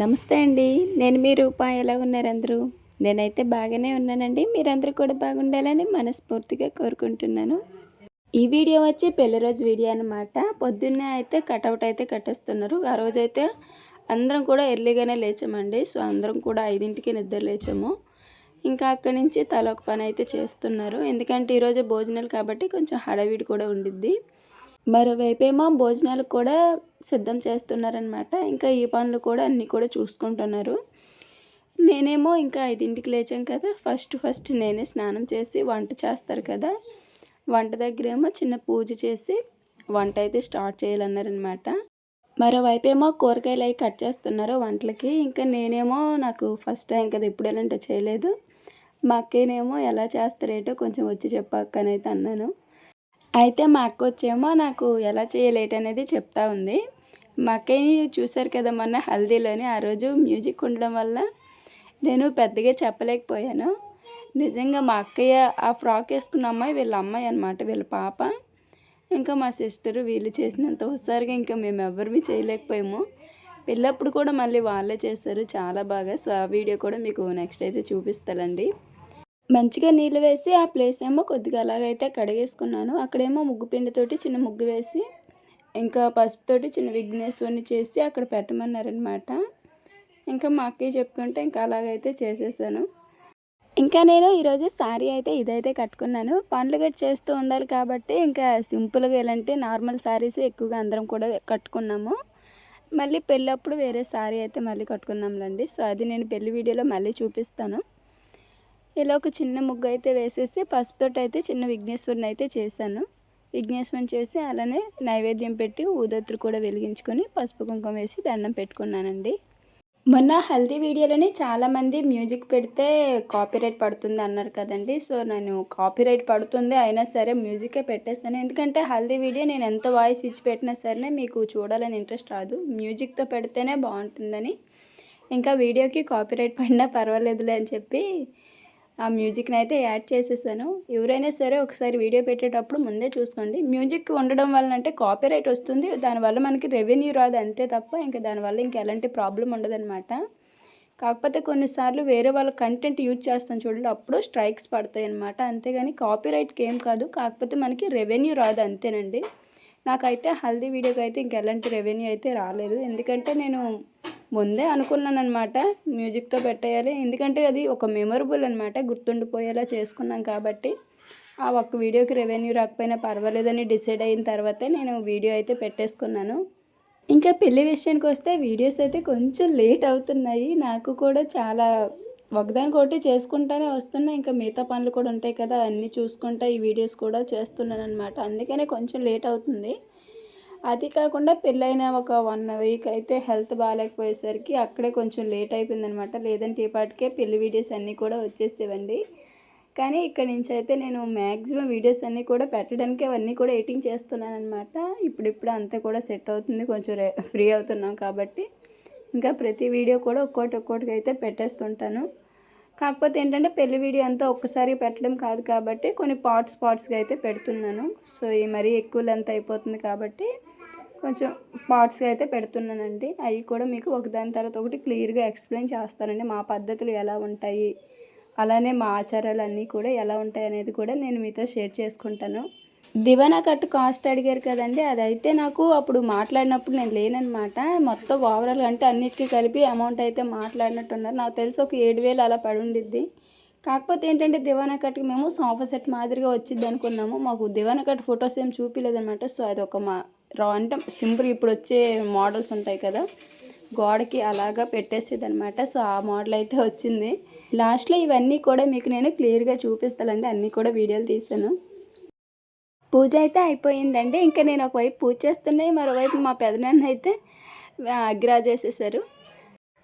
నమస్తే అండి. నేను మీ రూపా. ఎలా ఉన్నారు అందరూ? నేనైతే బాగానే ఉన్నానండి. మీరందరూ కూడా బాగుండాలని మనస్ఫూర్తిగా కోరుకుంటున్నాను. ఈ వీడియో వచ్చి పెళ్ళి రోజు వీడియో అనమాట పొద్దున్నే అయితే కటౌట్ అయితే కట్టేస్తున్నారు. ఆ రోజు అయితే అందరం కూడా ఎర్లీగానే లేచామండి. సో అందరం కూడా ఐదింటికి నిద్ర లేచాము. ఇంకా అక్కడి నుంచి తల ఒక పని అయితే చేస్తున్నారు. ఎందుకంటే ఈరోజు భోజనాలు కాబట్టి కొంచెం హడావిడి కూడా ఉండిద్ది. మరోవైపేమో భోజనాలు కూడా సిద్ధం చేస్తున్నారనమాట ఇంకా ఈ పనులు కూడా అన్నీ కూడా చూసుకుంటున్నారు. నేనేమో ఇంకా ఐదింటికి లేచాం కదా. ఫస్ట్ ఫస్ట్ నేనే స్నానం చేసి వంట చేస్తారు కదా. వంట దగ్గర ఏమో చిన్న పూజ చేసి వంట అయితే స్టార్ట్ చేయాలన్నారనమాట మరోవైపు ఏమో కూరగాయలు అవి కట్ చేస్తున్నారు వంటలకి. ఇంకా నేనేమో నాకు ఫస్ట్ టైం కదా ఇప్పుడు ఎలాంటి చేయలేదు. మా అక్కనేమో ఎలా చేస్తారేటో కొంచెం వచ్చి చెప్పక్కనైతే అన్నాను. అయితే మా అక్క వచ్చేమో నాకు ఎలా చేయలేట్ అనేది చెప్తా ఉంది. మా అక్కని చూశారు కదా మొన్న హల్దీలోని ఆ రోజు మ్యూజిక్ ఉండడం వల్ల నేను పెద్దగా చెప్పలేకపోయాను. నిజంగా మా అక్కయ్య ఆ ఫ్రాక్ వేసుకున్న అమ్మాయి వీళ్ళ అమ్మాయి అనమాట వీళ్ళ పాప. ఇంకా మా సిస్టరు వీళ్ళు చేసినంత ఒకసారిగా ఇంకా మేము ఎవరివి చేయలేకపోయాము. పిల్లప్పుడు కూడా మళ్ళీ వాళ్ళే చేశారు చాలా బాగా. సో ఆ వీడియో కూడా మీకు నెక్స్ట్ అయితే చూపిస్తానండి. మంచిగా నీళ్ళు వేసి ఆ ప్లేస్ ఏమో కొద్దిగా అలాగైతే కడిగేసుకున్నాను. అక్కడేమో ముగ్గు పిండితోటి చిన్న ముగ్గు వేసి ఇంకా పసుపుతోటి చిన్న విఘ్నేశ్వరిని చేసి అక్కడ పెట్టమన్నారనమాట ఇంకా మా అక్కయ్య చెప్పుకుంటే ఇంకా అలాగైతే చేసేసాను. ఇంకా నేను ఈరోజు శారీ అయితే ఇదైతే కట్టుకున్నాను. పండ్లు గట్టి చేస్తూ ఉండాలి కాబట్టి ఇంకా సింపుల్గా ఎలాంటి నార్మల్ శారీస్ ఎక్కువగా అందరం కూడా కట్టుకున్నాము. మళ్ళీ పెళ్ళప్పుడు వేరే శారీ అయితే మళ్ళీ కట్టుకున్నాంలండి సో అది నేను పెళ్ళి వీడియోలో మళ్ళీ చూపిస్తాను. ఇలా ఒక చిన్న ముగ్గు అయితే వేసేసి పసుపుతో అయితే చిన్న విఘ్నేశ్వరుని అయితే చేశాను. విఘ్నేశ్వరం చేసి అలానే నైవేద్యం పెట్టి ఊదొత్తులు కూడా వెలిగించుకొని పసుపు కుంకుమ వేసి దండం పెట్టుకున్నానండి. మొన్న హల్దీ వీడియోలోనే చాలామంది మ్యూజిక్ పెడితే కాపీరైట్ పడుతుంది అన్నారు కదండి. సో నేను కాపీరైట్ పడుతుంది అయినా సరే మ్యూజికే పెట్టేస్తాను. ఎందుకంటే హల్దీ వీడియో నేను ఎంత వాయిస్ ఇచ్చి పెట్టినా సరే మీకు చూడాలని ఇంట్రెస్ట్ రాదు. మ్యూజిక్తో పెడితేనే బాగుంటుందని. ఇంకా వీడియోకి కాపీరైట్ పడినా పర్వాలేదులే అని చెప్పి ఆ మ్యూజిక్ని అయితే యాడ్ చేసేసాను. ఎవరైనా సరే ఒకసారి వీడియో పెట్టేటప్పుడు ముందే చూసుకోండి. మ్యూజిక్ ఉండడం వల్ల అంటే కాపీరైట్ వస్తుంది. దానివల్ల మనకి రెవెన్యూ రాదు అంతే తప్ప ఇంకా దానివల్ల ఇంకా ఎలాంటి ప్రాబ్లం ఉండదన్నమాట. కాకపోతే కొన్నిసార్లు వేరే వాళ్ళ కంటెంట్ యూజ్ చేస్తాం చూడండి అప్పుడు స్ట్రైక్స్ పడతాయి అనమాట అంతేగాని కాపీరైట్కి ఏం కాదు. కాకపోతే మనకి రెవెన్యూ రాదు అంతేనండి. నాకైతే హల్దీ వీడియోకి అయితే ఇంకెలాంటి రెవెన్యూ అయితే రాలేదు. ఎందుకంటే నేను ముందే అనుకున్నాను అనమాట మ్యూజిక్తో పెట్టేయాలి. ఎందుకంటే అది ఒక మెమొరబుల్ అనమాట గుర్తుండిపోయేలా చేసుకున్నాం కాబట్టి. ఆ ఒక్క వీడియోకి రెవెన్యూ రాకపోయినా పర్వాలేదని డిసైడ్ అయిన తర్వాతే నేను వీడియో అయితే పెట్టేసుకున్నాను. ఇంకా పెళ్ళి విషయానికి వస్తే వీడియోస్ అయితే కొంచెం లేట్ అవుతున్నాయి. నాకు కూడా చాలా ఒకదానికొకటి చేసుకుంటానే వస్తున్నాయి ఇంకా మిగతా పనులు కూడా ఉంటాయి కదా అన్నీ చూసుకుంటా ఈ వీడియోస్ కూడా చేస్తున్నాను అనమాట అందుకనే కొంచెం లేట్ అవుతుంది. అది కాకుండా పెళ్ళైన ఒక వన్ వీక్ అయితే హెల్త్ బాగాలేకపోయేసరికి అక్కడే కొంచెం లేట్ అయిపోయిందనమాట. లేదంటే ఈ పాటికే పెళ్ళి వీడియోస్ అన్నీ కూడా వచ్చేసేవండి. కానీ ఇక్కడ నుంచి అయితే నేను మ్యాక్సిమం వీడియోస్ అన్నీ కూడా పెట్టడానికి అవన్నీ కూడా ఎడిటింగ్ చేస్తున్నాను అనమాట ఇప్పుడిప్పుడు అంతా కూడా సెట్ అవుతుంది. కొంచెం ఫ్రీ అవుతున్నాం కాబట్టి. ఇంకా ప్రతి వీడియో కూడా ఒక్కోటి ఒక్కోటికి అయితే పెట్టేస్తుంటాను. కాకపోతే ఏంటంటే పెళ్ళి వీడియో అంతా ఒక్కసారి పెట్టడం కాదు కాబట్టి కొన్ని పార్ట్స్ పార్ట్స్గా అయితే పెడుతున్నాను. సో ఈ మరీ ఎక్కువ లెంత్ అయిపోతుంది కాబట్టి కొంచెం పార్ట్స్గా అయితే పెడుతున్నానండి. అవి కూడా మీకు ఒకదాని తర్వాత ఒకటి క్లియర్గా ఎక్స్ప్లెయిన్ చేస్తానండి. మా పద్ధతులు ఎలా ఉంటాయి? అలానే మా ఆచారాలు అన్నీ కూడా ఎలా ఉంటాయి అనేది కూడా నేను మీతో షేర్ చేసుకుంటాను. దివానా కట్టు కాస్ట్ అడిగారు కదండి అదైతే నాకు అప్పుడు మాట్లాడినప్పుడు నేను లేననమాట మొత్తం ఓవరాల్ అంటే అన్నిటికీ కలిపి అమౌంట్ అయితే మాట్లాడినట్టున్నారు. నాకు తెలిసి ఒక ఏడు వేలు అలా పడి ఉండిద్ది. కాకపోతే ఏంటంటే దివానా కట్కి మేము సోఫా సెట్ మాదిరిగా వచ్చింది అనుకున్నాము. మాకు దివానా కట్ ఫొటోస్ ఏం చూపించలేదనమాట సో అది ఒక మా రా అంటే సింపుల్ ఇప్పుడు వచ్చే మోడల్స్ ఉంటాయి కదా గోడకి అలాగా పెట్టేసేది అనమాట సో ఆ మోడల్ అయితే వచ్చింది. లాస్ట్లో ఇవన్నీ కూడా మీకు నేను క్లియర్గా చూపిస్తానండి అన్నీ కూడా వీడియోలు తీసాను పూజ అయితే అయిపోయిందండి. ఇంకా నేను ఒకవైపు పూజ చేస్తున్నాయి మరోవైపు మా పెదనాన్న అయితే అగ్రా చేసేసారు.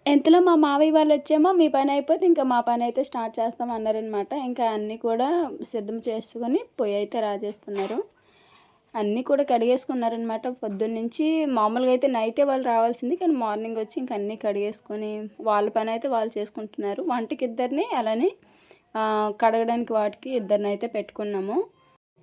ఎంతలో మా మావయ్య వాళ్ళు వచ్చేమో మీ పని అయిపోతే ఇంకా మా పని అయితే స్టార్ట్ చేస్తాం అన్నారనమాట ఇంకా అన్నీ కూడా సిద్ధం చేసుకొని పొయ్యి అయితే రాజేస్తున్నారు. అన్నీ కూడా కడిగేసుకున్నారనమాట పొద్దున్న నుంచి మామూలుగా అయితే నైటే వాళ్ళు రావాల్సింది కానీ మార్నింగ్ వచ్చి ఇంక అన్నీ కడిగేసుకొని వాళ్ళ పని అయితే వాళ్ళు చేసుకుంటున్నారు. వంటకి ఇద్దరిని అలానే కడగడానికి వాటికి ఇద్దరిని అయితే పెట్టుకున్నాము.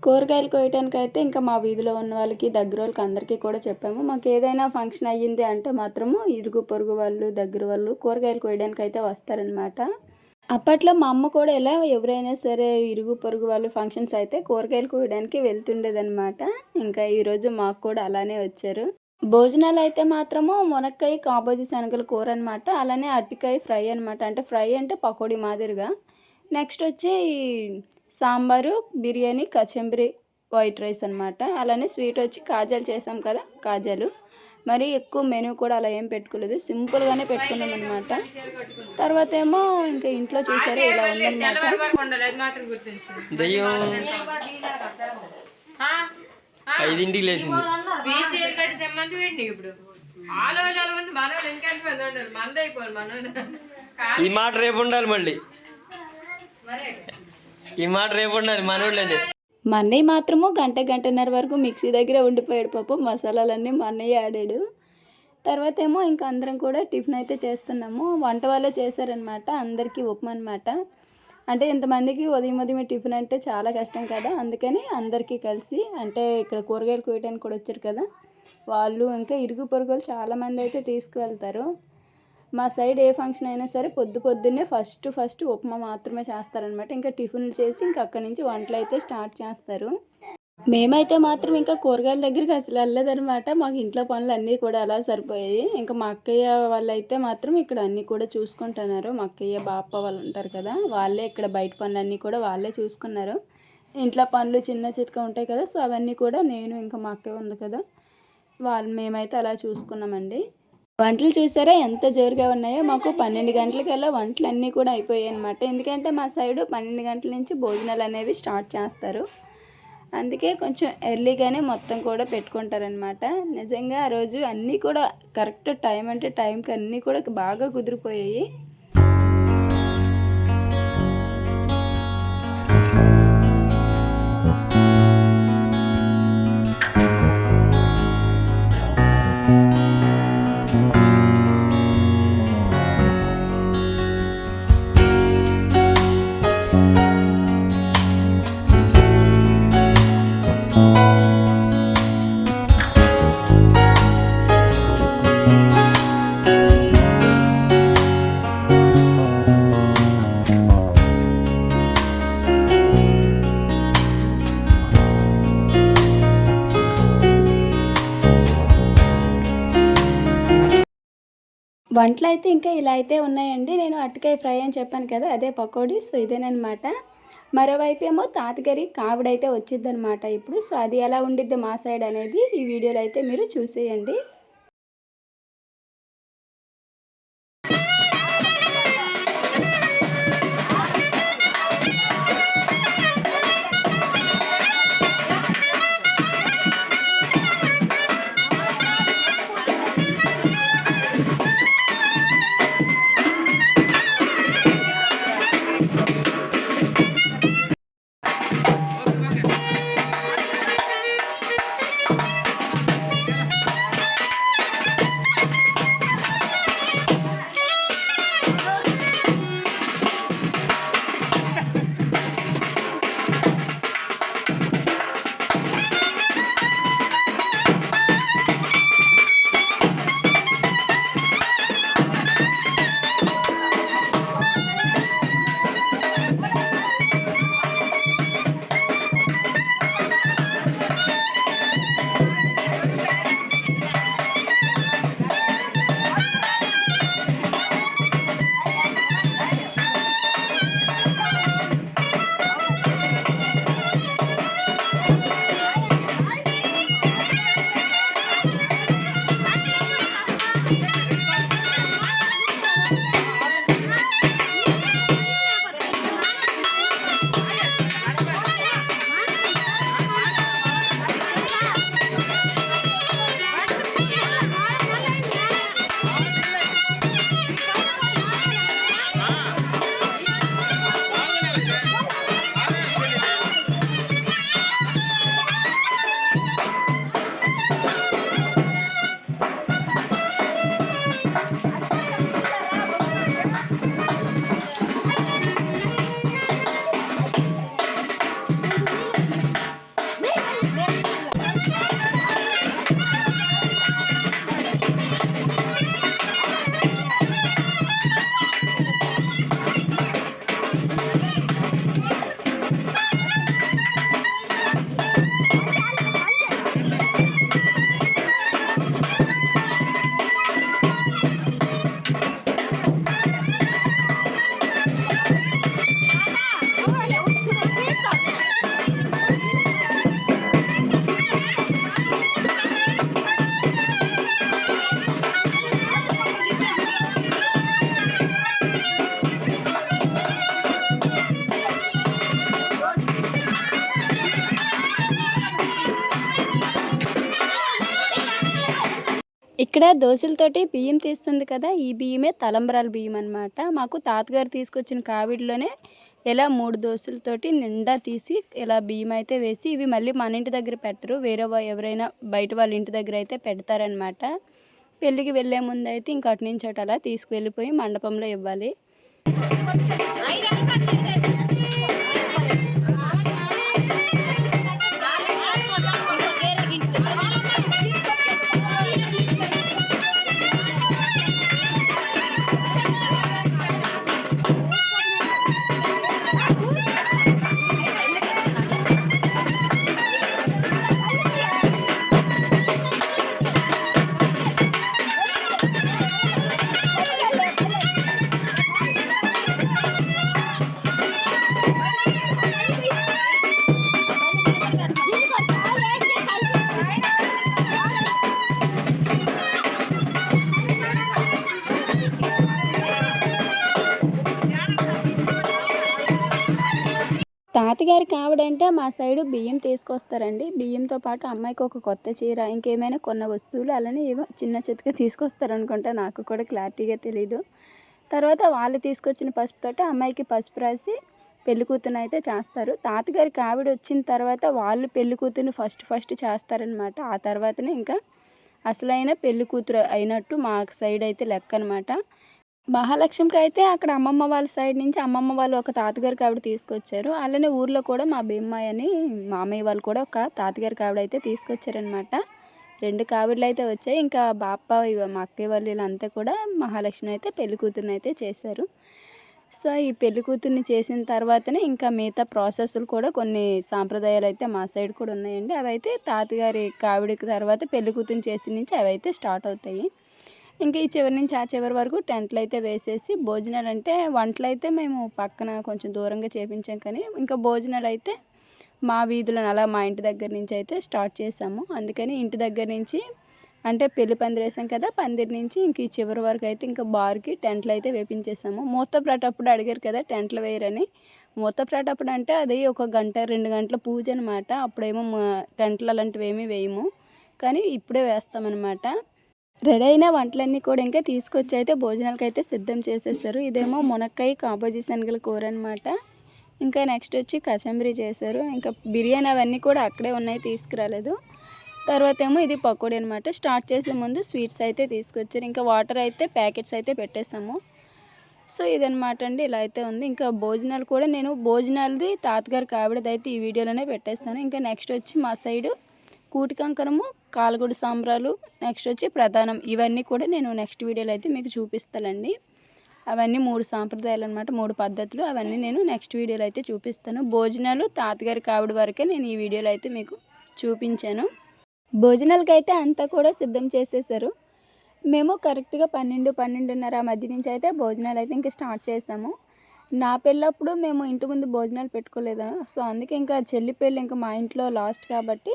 కూరగాయలు కోయటానికి అయితే ఇంకా మా వీధిలో ఉన్న వాళ్ళకి దగ్గర వాళ్ళకి అందరికీ కూడా చెప్పాము. మాకు ఏదైనా ఫంక్షన్ అయ్యింది అంటే మాత్రము ఇరుగు పొరుగు వాళ్ళు దగ్గర వాళ్ళు కూరగాయలు కోయడానికి అయితే వస్తారనమాట అప్పట్లో మా అమ్మ కూడా ఎలా ఎవరైనా సరే ఇరుగు పొరుగు వాళ్ళు ఫంక్షన్స్ అయితే కూరగాయలు కోయడానికి వెళ్తుండేదనమాట ఇంకా ఈరోజు మాకు కూడా అలానే వచ్చారు. భోజనాలు అయితే మాత్రము మునక్కాయ కాబోజీ శనగల కూర అనమాట అలానే అరటికాయ ఫ్రై అనమాట అంటే ఫ్రై అంటే పకోడీ మాదిరిగా. నెక్స్ట్ వచ్చి సాంబారు బిర్యానీ కచంబరి వైట్ రైస్ అనమాట అలానే స్వీట్ వచ్చి కాజాలు చేసాం కదా కాజాలు. మరి ఎక్కువ మెనూ కూడా అలా ఏం పెట్టుకోలేదు. సింపుల్గానే పెట్టుకున్నాం అనమాట తర్వాత ఏమో ఇంకా ఇంట్లో చూసారు ఇలా ఉందన్నమాట. ఐదింటికి లేచింది. ఇప్పుడు. ఈ మాట రేపు ఉండాలి మళ్ళీ. ఈ మాట రేపు మనోళ్ళని మా అన్నయ్య మాత్రము గంట గంటన్నర వరకు మిక్సీ దగ్గర ఉండిపోయాడు పాపం మసాలాలన్నీ మా అన్నయ్య ఆడాడు. తర్వాత ఏమో ఇంకా అందరం కూడా టిఫిన్ అయితే చేస్తున్నాము. వంట వాళ్ళే చేశారనమాట అందరికీ ఉప్మా అనమాట అంటే ఇంతమందికి ఉదయం ఉదయం టిఫిన్ అంటే చాలా కష్టం కదా అందుకని అందరికీ కలిసి అంటే ఇక్కడ కూరగాయలు కోయడానికి కూడా వచ్చారు కదా వాళ్ళు ఇంకా ఇరుగు పొరుగులు చాలామంది అయితే తీసుకువెళ్తారు. మా సైడ్ ఏ ఫంక్షన్ అయినా సరే పొద్దు పొద్దున్నే ఫస్ట్ ఫస్ట్ ఉప్మా మాత్రమే చేస్తారనమాట ఇంకా టిఫిన్లు చేసి ఇంకా అక్కడి నుంచి వంటలు అయితే స్టార్ట్ చేస్తారు. మేమైతే మాత్రం ఇంకా కూరగాయల దగ్గరికి అసలు వెళ్ళలేదనమాట మాకు ఇంట్లో పనులు అన్నీ కూడా అలా సరిపోయాయి. ఇంకా మా అక్కయ్య వాళ్ళు అయితే మాత్రం ఇక్కడ అన్నీ కూడా చూసుకుంటున్నారు. మా అక్కయ్య బాప వాళ్ళు ఉంటారు కదా వాళ్ళే ఇక్కడ బయట పనులన్నీ కూడా వాళ్ళే చూసుకున్నారు. ఇంట్లో పనులు చిన్న చితక ఉంటాయి కదా సో అవన్నీ కూడా నేను ఇంకా మా అక్కయ్య ఉంది కదా వాళ్ళు మేమైతే అలా చూసుకున్నామండి. వంటలు చూసారా? ఎంత జోరుగా ఉన్నాయో. మాకు పన్నెండు గంటలకల్లా వంటలు అన్నీ కూడా అయిపోయాయి అనమాట ఎందుకంటే మా సైడు పన్నెండు గంటల నుంచి భోజనాలు అనేవి స్టార్ట్ చేస్తారు. అందుకే కొంచెం ఎర్లీగానే మొత్తం కూడా పెట్టుకుంటారనమాట నిజంగా ఆ రోజు అన్నీ కూడా కరెక్ట్ టైం అంటే టైంకి అన్నీ కూడా బాగా కుదిరిపోయాయి. వంటలు అయితే ఇంకా ఇలా అయితే ఉన్నాయండి. నేను అట్టకాయ ఫ్రై అని చెప్పాను కదా అదే పకోడీ. సో ఇదేనమాట మరోవైపు ఏమో తాతగారి కావిడైతే వచ్చిందనమాట ఇప్పుడు. సో అది ఎలా ఉండిద్ది మా సైడ్ అనేది ఈ వీడియోలో అయితే మీరు చూసేయండి. ఇక్కడ దోశలతోటి బియ్యం తీస్తుంది కదా ఈ బియ్యమే తలంబరాల బియ్యం అనమాట మాకు తాతగారు తీసుకొచ్చిన కావిడిలోనే ఇలా మూడు దోశలతోటి నిండా తీసి ఇలా బియ్యం అయితే వేసి ఇవి మళ్ళీ మన ఇంటి దగ్గర పెట్టరు. వేరే ఎవరైనా బయట వాళ్ళ ఇంటి దగ్గర అయితే పెడతారనమాట పెళ్ళికి వెళ్ళే ముందు అయితే ఇంక అటు నుంచి అటు అలా తీసుకువెళ్ళిపోయి మండపంలో ఇవ్వాలి. తాతగారికి కావిడంటే మా సైడు బియ్యం తీసుకొస్తారండి. బియ్యంతో పాటు అమ్మాయికి ఒక కొత్త చీర ఇంకేమైనా కొన్న వస్తువులు అలానే ఏమో చిన్న చితక తీసుకొస్తారనుకుంటా నాకు కూడా క్లారిటీగా తెలీదు. తర్వాత వాళ్ళు తీసుకొచ్చిన పసుపుతోటి అమ్మాయికి పసుపు రాసి పెళ్ళి కూతురు అయితే చేస్తారు. తాతగారి కావిడ వచ్చిన తర్వాత వాళ్ళు పెళ్ళి కూతురుని ఫస్ట్ ఫస్ట్ చేస్తారనమాట. ఆ తర్వాతనే ఇంకా అసలైన పెళ్ళి కూతురు అయినట్టు మా సైడ్ అయితే లెక్క అనమాట మహాలక్ష్మికి అయితే అక్కడ అమ్మమ్మ వాళ్ళ సైడ్ నుంచి అమ్మమ్మ వాళ్ళు ఒక తాతగారి కావిడ తీసుకొచ్చారు. అలానే ఊర్లో కూడా మా భీమ్మాయి అని మామయ్య వాళ్ళు కూడా ఒక తాతగారి ఆవిడ అయితే తీసుకొచ్చారనమాట రెండు కావిడలు అయితే వచ్చాయి. ఇంకా బాప్ప మా అక్కయ్య వాళ్ళు వీళ్ళంతా కూడా మహాలక్ష్మి అయితే పెళ్ళి కూతురుని అయితే చేశారు. సో ఈ పెళ్ళి కూతుర్ని చేసిన తర్వాతనే ఇంకా మిగతా ప్రాసెస్లు కూడా కొన్ని సాంప్రదాయాలు అయితే మా సైడ్ కూడా ఉన్నాయండి. అవి అయితే తాతగారి కావిడికి తర్వాత పెళ్ళికూతుర్ని చేసిన నుంచి అవి అయితే స్టార్ట్ అవుతాయి. ఇంకా ఈ చివరి నుంచి ఆ చివరి వరకు టెంట్లు అయితే వేసేసి భోజనాలు అంటే వంటలు అయితే మేము పక్కన కొంచెం దూరంగా చేపించాం కానీ ఇంకా భోజనాలు అయితే మా వీధులను అలా మా ఇంటి దగ్గర నుంచి అయితే స్టార్ట్ చేసాము. అందుకని ఇంటి దగ్గర నుంచి అంటే పెళ్ళి పందిరి వేసాం కదా పందిరి నుంచి ఇంక ఈ చివరి వరకు అయితే ఇంకా బార్కి టెంట్లు అయితే వేపించేసాము. మూత ప్రాటప్పుడు అడిగారు కదా టెంట్లు వేయరని. మూత ప్రాటప్పుడు అంటే అది ఒక గంట రెండు గంటల పూజ అనమాట అప్పుడేమో మా- టెంట్లు అలాంటివి ఏమీ వేయము. కానీ ఇప్పుడే వేస్తామన్నమాట. రెడీ అయిన వంటలన్నీ కూడా ఇంకా తీసుకొచ్చి అయితే భోజనాలకి అయితే సిద్ధం చేసేసారు. ఇదేమో మునక్కాయ కాబోజీ శనగల కూర అనమాట ఇంకా నెక్స్ట్ వచ్చి కచంబరీ చేశారు. ఇంకా బిర్యానీ అవన్నీ కూడా అక్కడే ఉన్నాయి తీసుకురాలేదు. తర్వాత ఏమో ఇది పకోడీ అనమాట స్టార్ట్ చేసే ముందు స్వీట్స్ అయితే తీసుకొచ్చారు. ఇంకా వాటర్ అయితే ప్యాకెట్స్ అయితే పెట్టేసాము సో ఇదనమాట అండి. ఇలా అయితే ఉంది. ఇంకా భోజనాలు కూడా నేను భోజనాలది తాతగారి కావిడది అయితే ఈ వీడియోలోనే పెట్టేస్తాను. ఇంకా నెక్స్ట్ వచ్చి మా సైడు కూటి కంకరము కాలగూడి సాంబ్రాలు నెక్స్ట్ వచ్చి ప్రధానం. ఇవన్నీ కూడా నేను నెక్స్ట్ వీడియోలో అయితే మీకు చూపిస్తానండి. అవన్నీ మూడు సాంప్రదాయాలు అనమాట మూడు పద్ధతులు. అవన్నీ నేను నెక్స్ట్ వీడియోలో అయితే చూపిస్తాను. భోజనాలు తాతగారి కావిడ వరకే నేను ఈ వీడియోలో అయితే మీకు చూపించాను. భోజనాలకి అయితే అంతా కూడా సిద్ధం చేసేసారు మేము కరెక్ట్గా పన్నెండు పన్నెండున్నర మధ్య నుంచి అయితే భోజనాలు అయితే ఇంకా స్టార్ట్ చేసాము నా పెళ్ళప్పుడు మేము ఇంటి ముందు భోజనాలు పెట్టుకోలేదు. సో అందుకే ఇంకా చెల్లి పెళ్ళి ఇంకా మా ఇంట్లో లాస్ట్ కాబట్టి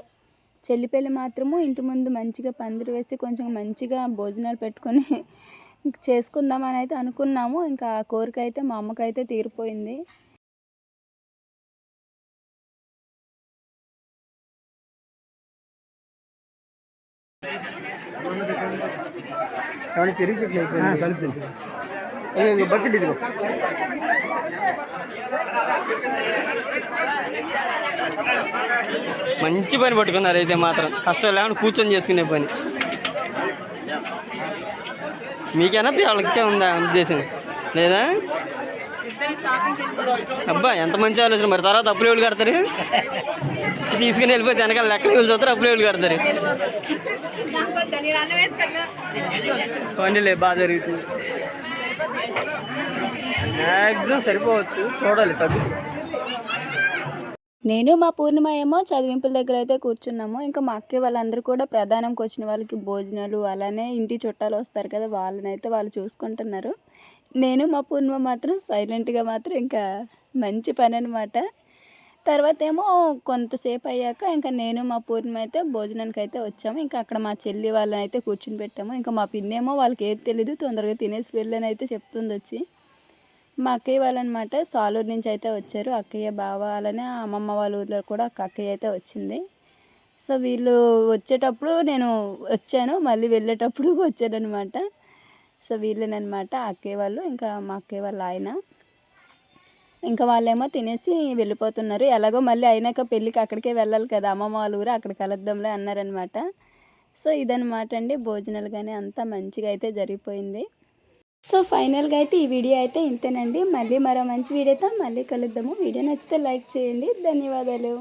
చెల్లి పెళ్ళి మాత్రము ఇంటి ముందు మంచిగా పందిరి వేసి కొంచెం మంచిగా భోజనాలు పెట్టుకొని చేసుకుందామని అయితే అనుకున్నాము. ఇంకా ఆ కోరిక అయితే మా అమ్మకైతే తీరిపోయింది. బకెట్ ఇదిగో. మంచి పని పట్టుకున్నారు అయితే మాత్రం. కష్టం లేకుండా కూర్చొని చేసుకునే పని. మీకేనా వాళ్ళకిచ్చే ఉందా ఉద్దేశం? లేదా? అబ్బా ఎంత మంచి ఆలోచన. మరి తర్వాత అప్పులు ఎవరు కడతారు? తీసుకుని వెళ్ళిపోతే వెనకాల లెక్కలు వెళ్ళి చూస్తారు? అప్పులు ఎవరు కడతారు? పోనీలే బాగా జరుగుతుంది మ్యాక్సిమం సరిపోవచ్చు. చూడాలి తగ్గుతుంది. నేను మా పూర్ణిమ ఏమో చదివింపుల దగ్గర అయితే కూర్చున్నాము. ఇంకా మా అక్క వాళ్ళందరూ కూడా ప్రధానంకి వచ్చిన వాళ్ళకి భోజనాలు అలానే ఇంటి చుట్టాలు వస్తారు కదా వాళ్ళనైతే వాళ్ళు చూసుకుంటున్నారు. నేను మా పూర్ణిమ మాత్రం సైలెంట్గా మాత్రం ఇంకా మంచి పని అనమాట తర్వాత ఏమో కొంతసేపు అయ్యాక ఇంకా నేను మా పూర్ణిమ అయితే భోజనానికి అయితే వచ్చాము. ఇంకా అక్కడ మా చెల్లి వాళ్ళని అయితే కూర్చుని పెట్టాము. ఇంకా మా పిన్నేమో వాళ్ళకి ఏది తెలీదు తొందరగా తినేసి వెళ్ళని అయితే చెప్తుంది వచ్చి. మా అక్కయ్య వాళ్ళనమాట సాలూరు నుంచి అయితే వచ్చారు. అక్కయ్య బావ అలానే అమ్మమ్మ వాళ్ళ ఊర్లో కూడా ఒక అక్కయ్య అయితే వచ్చింది. సో వీళ్ళు వచ్చేటప్పుడు నేను వచ్చాను. మళ్ళీ వెళ్ళేటప్పుడు వచ్చాడనమాట. సో వీళ్ళనమాట అక్కయ్య వాళ్ళు ఇంకా మా అక్కయ్య వాళ్ళ ఆయన. ఇంకా వాళ్ళేమో తినేసి వెళ్ళిపోతున్నారు. ఎలాగో మళ్ళీ అయినాక పెళ్ళికి అక్కడికే వెళ్ళాలి కదా అమ్మమ్మ వాళ్ళ ఊరు అక్కడ కలుద్దాంలే అన్నారనమాట. సో ఇదనమాట అండి భోజనాలు కానీ అంతా మంచిగా అయితే జరిగిపోయింది. సో ఫైనల్గా అయితే ఈ వీడియో అయితే ఇంతేనండి. మళ్ళీ మరో మంచి వీడియోతో మళ్ళీ కలుద్దాము. వీడియో నచ్చితే లైక్ చేయండి. ధన్యవాదాలు.